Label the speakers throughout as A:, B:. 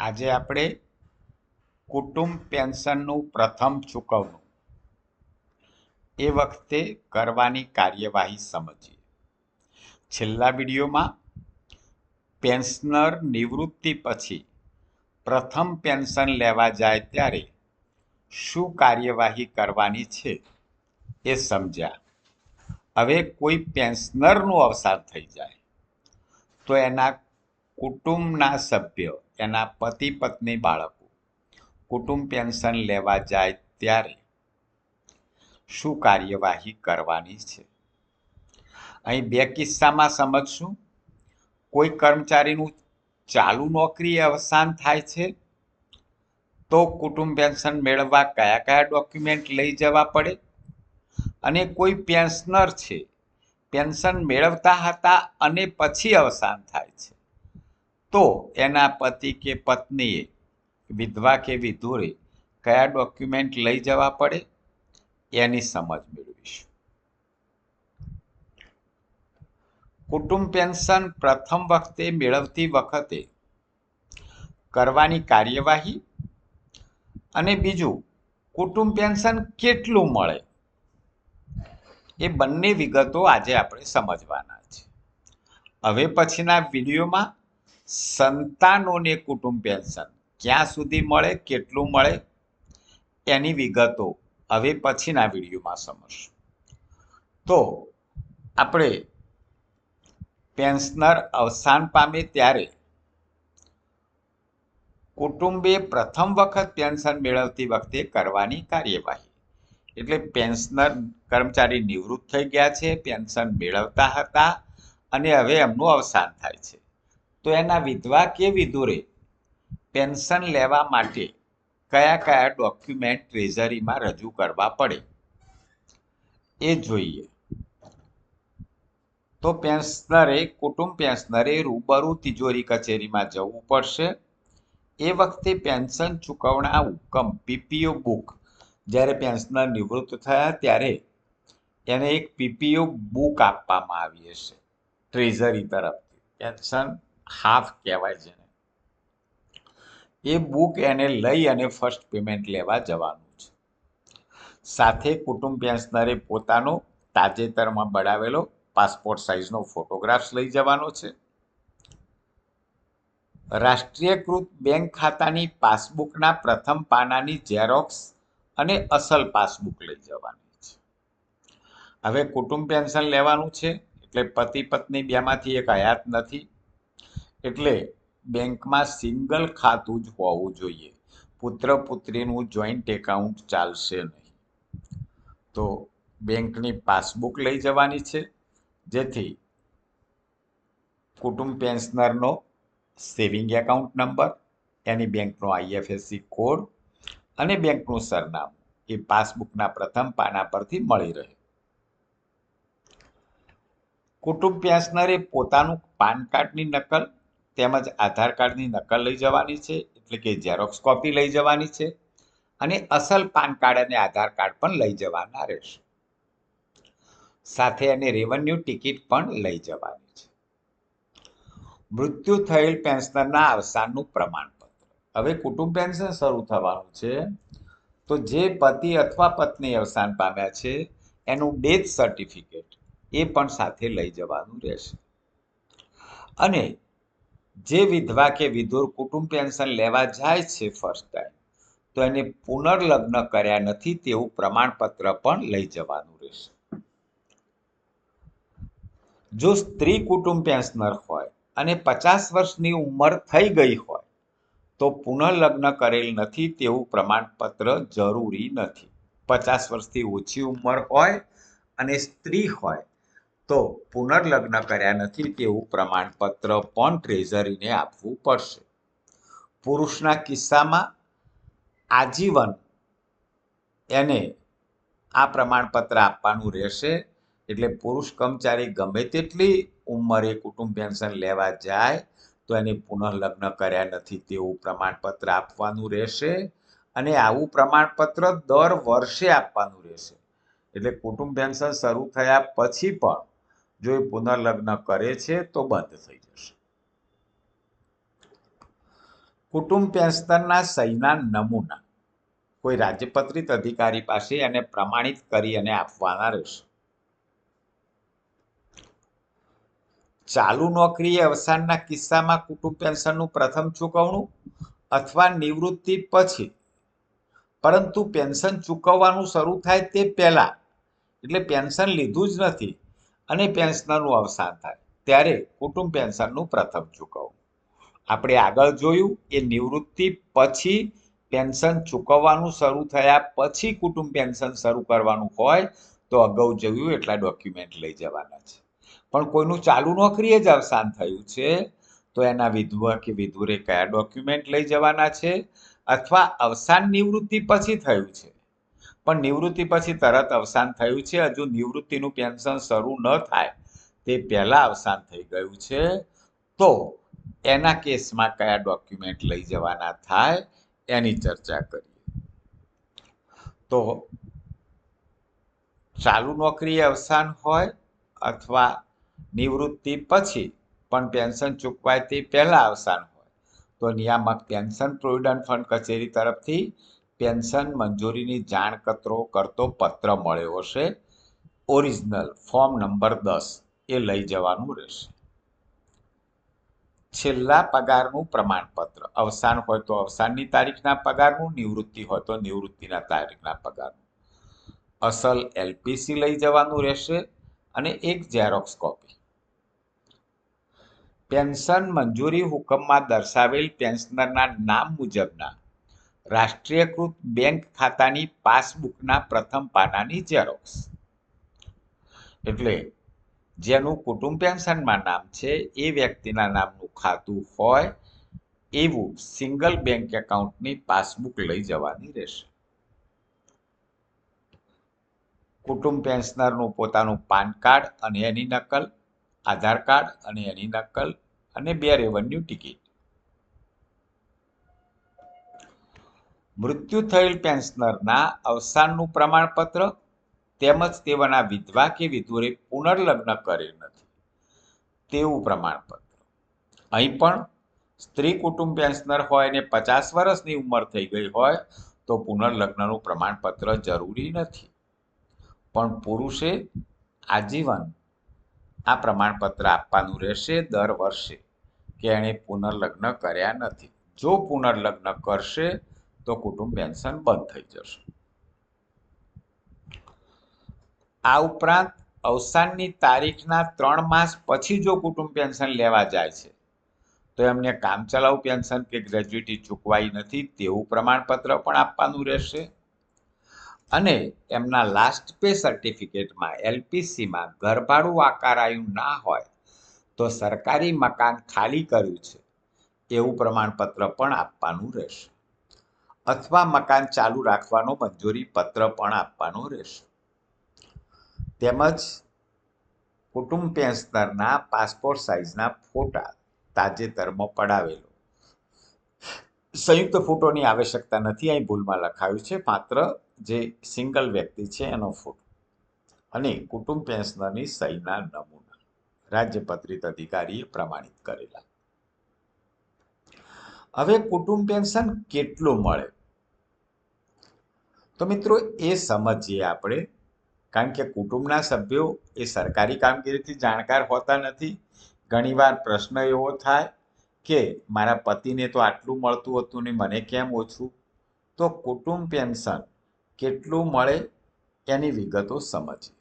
A: આજે આપણે કુટુંબ પેન્શનનું પ્રથમ ચૂકવણું. એ વખતે કરવાની કાર્યવાહી સમજીએ. છેલ્લા વિડીયોમાં પેન્શનર નિવૃત્તિ પછી પ્રથમ પેન્શન લેવા જાય ત્યારે શું કાર્યવાહી કરવાની છે એ સમજ્યા. હવે કોઈ પેન્શનરનું અવસાન થઈ જાય તો એના કુટુંબના સભ્ય એના પતિ પત્ની બાળકો. કુટુંબ પેન્શન લેવા જાય ત્યારે શું કાર્યવાહી કરવાની છે? અહીં બે કિસ્સામાં સમજશું. કોઈ કર્મચારીનું ચાલુ નોકરી અવસાન થાય છે, તો કુટુંબ પેન્શન મેળવવા કયા કયા ડોક્યુમેન્ટ લઈ જવા પડે? અને કોઈ પેન્શનર છે, પેન્શન મેળવતા હતા અને પછી અવસાન થાય છે. તો એના પતિ કે પત્નીએ વિધવા કે વિધુરે કયા ડોક્યુમેન્ટ લઈ જવા પડે? એની સમજ મેળવીશું. કુટુંબ પેન્શન પ્રથમ વખતે મેળવતી વખતે કરવાની કાર્યવાહી અને બીજું, કુટુંબ પેન્શન કેટલું મળે? એ બંને વિગતો આજે આપણે સમજવાના છે. હવે પછીના વિડીયોમાં સંતાનોને કુટુંબ પેન્શન ક્યાં સુધી મળે, કેટલું મળે, એની વિગતો હવે પછીના વિડીયોમાં સમજશું. તો આપણે પેન્શનર અવસાન પામે ત્યારે કુટુંબે પ્રથમ વખત પેન્શન મેળવતી વખતે કરવાની કાર્યવાહી. એટલે પેન્શનર કર્મચારી નિવૃત્ત થઈ ગયા છે, પેન્શન મેળવતા હતા અને હવે એમનું અવસાન થાય છે. તો એના વિધવા કે વિધુરે પેન્શન લેવા માટે કયા કયા ડોક્યુમેન્ટ ટ્રેઝરીમાં રજૂ કરવા પડે? એ જોઈએ. તો પેન્શનરે, કુટુંબ પેન્શનરે રૂબરૂ તિજોરી કચેરીમાં જવું પડશે. એ વખતે પેન્શન ચૂકવણા હુકમ, પીપીઓ બુક. જ્યારે પેન્શનર નિવૃત્ત થયા ત્યારે એને એક પીપીઓ બુક આપવામાં આવી હશે, ટ્રેઝરી તરફથી. પેન્શન હાફ કહેવાય છે એ બુક એને લઈ અને ફર્સ્ટ પેમેન્ટ લેવા જવાનું છે. સાથે કુટુંબ પેન્શનરે પોતાનો તાજેતરમાં બળાવેલો પાસપોર્ટ સાઇઝનો ફોટોગ્રાફ્સ લઈ જવાનો છે. રાષ્ટ્રીયકૃત બેંક ખાતાની પાસબુકના પ્રથમ પાનાની ઝેરોક્સ અને અસલ પાસબુક લઈ જવાની છે. હવે કુટુંબ પેન્શન લેવાનું છે, એટલે પતિ પત્ની બેમાંથી એક હયાત નથી. એટલે બેંકમાં સિંગલ ખાતું જ હોવું જોઈએ. પુત્ર પુત્રીનું જોઈન્ટ એકાઉન્ટ ચાલશે નહીં. તો બેંકની પાસબુક લઈ જવાની છે, જેથી કુટુંબ પેન્શનરનો સેવિંગ એકાઉન્ટ નંબર એની બેંકનો આઈએફએસસી કોડ અને બેંકનું સરનામું એ પાસબુકના પ્રથમ પાના પરથી મળી રહે. કુટુંબ પેન્શનરે પોતાનું પાન કાર્ડની નકલ તેમજ આધાર કાર્ડની નકલ લઈ જવાની છે, એટલે કે ઝેરોક્સ કોપી લઈ જવાની છે અને અસલ પાન કાર્ડ અને આધાર કાર્ડ પણ લઈ જવાના રહેશે. સાથે એને રેવન્યુ ટિકિટ પણ લઈ જવાની છે. મૃત્યુ થયેલ પેન્શનરના અવસાનનું પ્રમાણપત્ર. હવે કુટુંબ પેન્શન શરૂ થવાનું છે. તો જે પતિ અથવા પત્ની અવસાન પામ્યા છે, એનું ડેથ સર્ટિફિકેટ એ પણ સાથે લઈ જવાનું રહેશે. અને જે વિધવા કે વિધુર કુટુંબ પેન્શન લેવા જાય છે ફર્સ્ટ ટાઈમ તો એને પુનર્લગ્ન કર્યા નથી તેવું પ્રમાણપત્ર પણ લઈ જવાનું રહેશે. જો સ્ત્રી કુટુંબ પેન્શનર હોય અને પચાસ વર્ષની ઉંમર થઈ ગઈ હોય, તો પુનઃલગ્ન કરેલ નથી તેવું પ્રમાણપત્ર જરૂરી નથી. પચાસ વર્ષથી ઓછી ઉંમર હોય અને સ્ત્રી હોય તો પુનર્લગ્ન કર્યા નથી તેવું પ્રમાણપત્ર પણ ટ્રેઝરીને આપવું પડશે. પુરુષના કિસ્સામાં આજીવન એને આ પ્રમાણપત્ર આપવાનું રહેશે, એટલે પુરુષ કર્મચારી ગમે તેટલી ઉંમરે કુટુંબ પેન્શન લેવા જાય, તો એને પુનઃલગ્ન કર્યા નથી તેવું પ્રમાણપત્ર આપવાનું રહેશે અને આવું પ્રમાણપત્ર દર વર્ષે આપવાનું રહેશે. એટલે કુટુંબ પેન્શન શરૂ થયા પછી પણ જો એ પુનર્લગ્ન કરે છે, તો બંધ થઈ જશે. કુટુંબ પેન્શનના સહીના નમૂના કોઈ રાજ્યપત્રિત અધિકારી પાસે એને પ્રમાણિત કરી અને આપવાના રહેશે. ચાલુ નોકરી અવસાનના કિસ્સામાં કુટુંબ પેન્શનનું પ્રથમ ચૂકવણું અથવા નિવૃત્તિ પછી, પરંતુ પેન્શન ચૂકવવાનું શરૂ થાય તે પહેલા, એટલે પેન્શન લીધું જ નથી અને પેન્શનરનું અવસાન થાય. ત્યારે કુટુંબ પેન્શનનું પ્રથમ ચૂકવવું આપણે આગળ જોયું, એ નિવૃત્તિ પછી પેન્શન ચૂકવવાનું શરૂ થયા પછી કુટુંબ પેન્શન શરૂ કરવાનું હોય, તો અગાઉ જોયું એટલા ડોક્યુમેન્ટ લઈ જવાના છે. પણ કોઈનું ચાલુ નોકરીએ જ અવસાન થયું છે, તો એના વિધવા કે વિધુરે કયા ડોક્યુમેન્ટ લઈ જવાના છે? અથવા અવસાન નિવૃત્તિ પછી થયું છે? પણ નિવૃત્તિ પછી તરત અવસાન થયું છે. હજુ નિવૃત્તિનું પેન્શન શરૂ ન થાય, તે પહેલાં અવસાન થઈ ગયું છે. તો એના કેસમાં કયા ડોક્યુમેન્ટ લઈ જવાના થાય, એની ચર્ચા કરીએ. તો ચાલુ નોકરીએ અવસાન હોય અથવા નિવૃત્તિ પછી પણ પેન્શન ચૂકવાય તે પહેલા અવસાન હોય, તો નિયામક પેન્શન પ્રોવિડન્ટ ફંડ કચેરી તરફથી પેન્શન મંજૂરીની જાણ કતરો કરતો પત્ર મળ્યો હશે. ઓરિજિનલ ફોર્મ નંબર દસ એ લઈ જવાનું રહેશે. છેલ્લા પગારનું પ્રમાણપત્ર. અવસાન હોય તો અવસાનની તારીખના પગારનું, નિવૃત્તિ હોય તો નિવૃત્તિના તારીખના પગારનું. અસલ એલપીસી લઈ જવાનું રહેશે અને એક ઝેરોક્સ કોપી. પેન્શન મંજૂરી હુકમમાં દર્શાવેલ પેન્શનરના નામ મુજબના રાષ્ટ્રીયકૃત બેંક ખાતાની પાસબુકના પ્રથમ પાનાની ઝેરોક્સ એટલે જેનું કુટુંબ પેન્શનમાં નામ છે, એ વ્યક્તિના નામનું ખાતું હોય, એવું સિંગલ બેંક એકાઉન્ટની પાસબુક લઈ જવાની રહેશે. કુટુંબ પેન્શનરનું પોતાનું પાન કાર્ડ અને એની નકલ, આધાર કાર્ડ અને એની નકલ અને બે રેવન્યુ ટિકિટ. મૃત્યુ થયેલ પેન્શનરના અવસાનનું પ્રમાણપત્ર તેમજ તેઓના વિધવા કે વિધુરે પુનર્લગ્ન કરેલ નથી. તેવું પ્રમાણપત્ર. અહીં પણ સ્ત્રી કુટુંબ પેન્શનર હોય ને પચાસ વર્ષની ઉંમર થઈ ગઈ હોય તો પુનર્લગ્નનું પ્રમાણપત્ર જરૂરી નથી. પણ પુરુષે આજીવન આ પ્રમાણપત્ર આપવાનું રહેશે દર વર્ષે કે એણે પુનર્લગ્ન કર્યા નથી. જો પુનર્લગ્ન કરશે તો કુટુંબ પેન્શન બંધ થઈ જશે. આ ઉપરાંત અવસાનની તારીખના ત્રણ માસ પછી જો કુટુંબ પેન્શન લેવા જાય છે, તો એમને કામચલાઉ પેન્શન કે ગ્રેજ્યુટી ચૂકવાઈ નથી તેવું પ્રમાણપત્ર પણ આપવાનું રહેશે. અને એમના લાસ્ટ પે સર્ટિફિકેટમાં એલપીસીમાં ઘરભાડું આકારાયું ના હોય, તો સરકારી મકાન ખાલી કર્યું છે એવું પ્રમાણપત્ર પણ આપવાનું રહેશે. અથવા મકાન ચાલુ રાખવાનો મંજૂરી પત્ર પણ આપવાનો રહેશે. તેમજ કુટુંબ પેન્શનરના પાસપોર્ટ સાઇઝના ફોટા તાજેતરમાં પડાવેલો. સંયુક્ત ફોટોની આવશ્યકતા નથી, અહીં ભૂલમાં લખાયું છે. માત્ર જે સિંગલ વ્યક્તિ છે એનો ફોટો. અને કુટુંબ પેન્શનરની સહીના નમૂના રાજ્યપત્રિત અધિકારીએ પ્રમાણિત કરેલા. હવે કુટુંબ પેન્શન કેટલું મળે? તો મિત્રો એ સમજીએ આપણે, કારણ કે કુટુંબના સભ્યો એ સરકારી કામગીરીથી જાણકાર હોતા નથી. ઘણીવાર પ્રશ્ન એવો થાય કે, મારા પતિને તો આટલું મળતું હતું ને મને કેમ ઓછું? તો કુટુંબ પેન્શન કેટલું મળે એની વિગતો સમજીએ.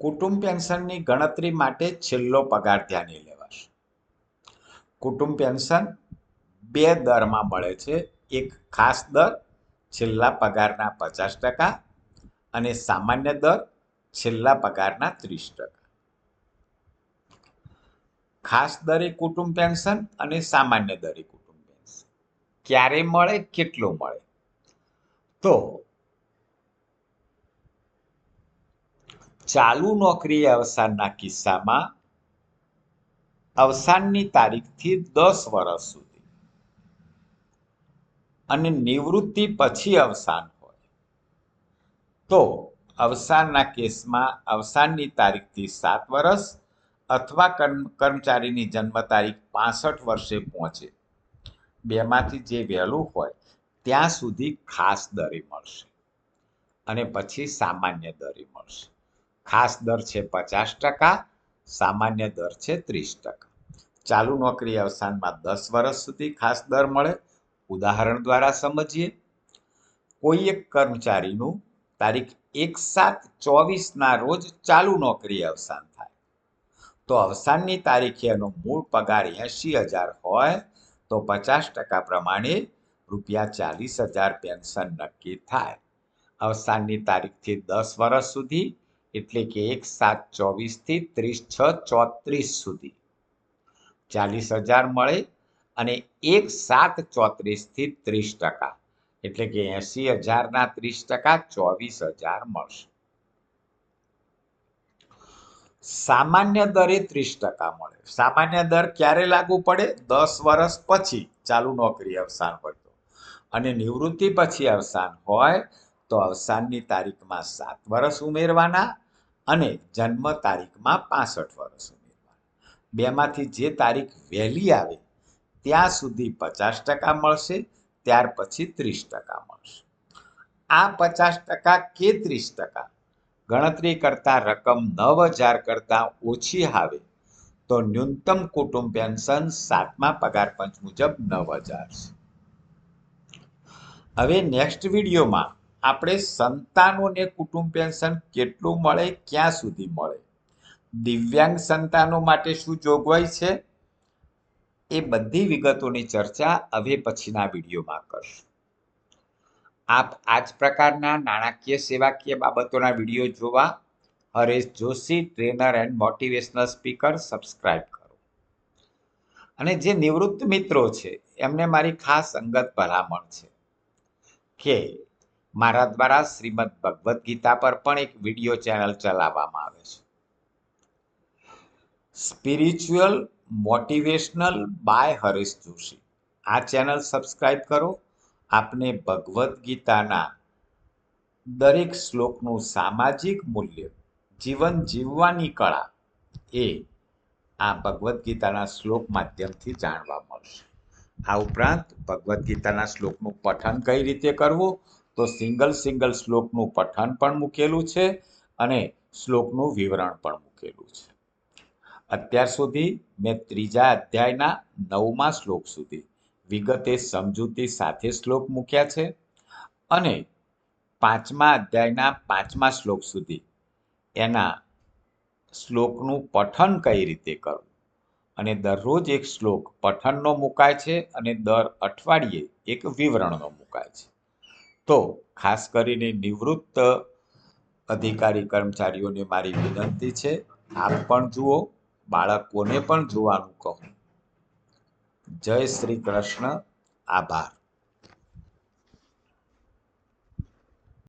A: કુટુંબ પેન્શનની ગણતરી માટે છેલ્લો પગાર ધ્યાને લેવાશે. કુટુંબ પેન્શન બે દરમાં મળે છે. એક ખાસ દર, છેલ્લા પગારના પચાસ ટકા અને સામાન્ય દર, છેલ્લા પગારના ત્રીસ ટકા. ખાસ દરે કુટુંબ પેન્શન અને સામાન્ય દરે કુટુંબ પેન્શન. ક્યારે મળે, કેટલું મળે? તો ચાલુ નોકરી અવસાનના કિસ્સામાં અવસાનની તારીખથી દસ વર્ષ સુધી. અને નિવૃત્તિ પછી અવસાન હોય. તો અવસાનના કેસમાં અવસાનની તારીખથી સાત વર્ષ અથવા કર્મચારીની જન્મ તારીખ પાસઠ વર્ષે પહોંચે. બેમાંથી જે વહેલું હોય ત્યાં સુધી ખાસ દરે મળશે. અને પછી સામાન્ય દરે મળશે. ખાસ દર છે પચાસ ટકા, સામાન્ય દર છે ત્રીસ ટકા. ચાલુ નોકરી અવસાનમાં દસ વર્ષ સુધી ખાસ દર મળે, ઉદાહરણ દ્વારા સમજીએ. કોઈ એક કર્મચારીનું તારીખ એક સાત ચોવીસના રોજ ચાલુ નોકરી અવસાન થાય. તો અવસાનની તારીખે એનો મૂળ પગાર એંશી હજાર હોય, તો પચાસ ટકા પ્રમાણે રૂપિયા ચાલીસ હજાર પેન્શન નક્કી થાય. અવસાનની તારીખથી દસ વર્ષ સુધી એટલે કે એક સાત ચોવીસથી ત્રીસ છ ચોત્રીસ સુધી. ચાલીસ હજાર મળે અને એક સાત ચોત્રીસથી ત્રીસ ટકા. એટલે કે એંસી હજારના ત્રીસ ટકા ચોવીસ હજાર મળશે. સામાન્ય દરે ત્રીસ ટકા મળે. સામાન્ય દર ક્યારે લાગુ પડે? દસ વર્ષ પછી. ચાલુ નોકરી અવસાન હોય તો. અને નિવૃત્તિ પછી અવસાન હોય તો અવસાનની તારીખમાં સાત વર્ષ ઉમેરવાના અને જન્મ તારીખમાં પાસઠ વર્ષ ઉમેરવાના. બેમાંથી જે તારીખ વહેલી આવે, ત્યાં સુધી પચાસ ટકા મળશે, ત્યાર પછી ત્રીસ ટકા મળશે. આ પચાસ ટકા કે ત્રીસ ટકા ગણતરી કરતા રકમ નવ હજાર કરતાં ઓછી આવે, તો ન્યૂનતમ કુટુંબ પેન્શન સાતમા પગાર પંચ મુજબ નવ હજાર છે. હવે નેક્સ્ટ વિડીયોમાં આપણે સંતાનોને કુટુંબ પેન્શન કેટલું મળે, ક્યાં સુધી મળે? દિવ્યાંગ સંતાનો માટે શું જોગવાઈ છે? એ બધી વિગતોની ચર્ચા હવે પછીના વિડીયોમાં કરશું. આપ આ જ પ્રકારના નાણાકીય સેવાકીય બાબતોના વીડિયો જોવા Haresh Joshi, trainer and motivational speaker, subscribe કરો. અને જે નિવૃત્ત મિત્રો છે, એમને મારી ખાસ અંગત ભલામણ છે કે મારા દ્વારા શ્રીમદ ભગવદ્ ગીતા પર પણ એક વીડિયો ચેનલ ચલાવવામાં આવે છે. Spiritual motivational by Harish Joshi આ ચેનલ સબસ્ક્રાઈબ કરો. આપને ભગવદ્ ગીતાના દરેક શ્લોકનું સામાજિક મૂલ્ય, જીવન જીવવાની કળા એ આ ભગવદ્ ગીતાના શ્લોક માધ્યમથી જાણવા મળશે. આ ઉપરાંત ભગવદ્ ગીતાના શ્લોકનું પઠન કઈ રીતે કરવું? તો સિંગલ સિંગલ શ્લોકનું પઠન પણ મૂકેલું છે અને શ્લોકનું વિવરણ પણ મૂકેલું છે. અત્યાર સુધી મેં ત્રીજા અધ્યાયના નવમા શ્લોક સુધી વિગતે સમજૂતી સાથે શ્લોક મૂક્યા છે અને પાંચમા અધ્યાયના પાંચમા શ્લોક સુધી એના શ્લોકનું પઠન કઈ રીતે કરવું અને દરરોજ એક શ્લોક પઠનનો મુકાય છે અને દર અઠવાડિયે એક વિવરણનો મુકાય છે. તો ખાસ કરીને નિવૃત્ત અધિકારી કર્મચારીઓને મારી વિનંતી છે, આપ પણ જુઓ, બાળકોને પણ જોવાનું કહો. જય શ્રી કૃષ્ણ, આભાર.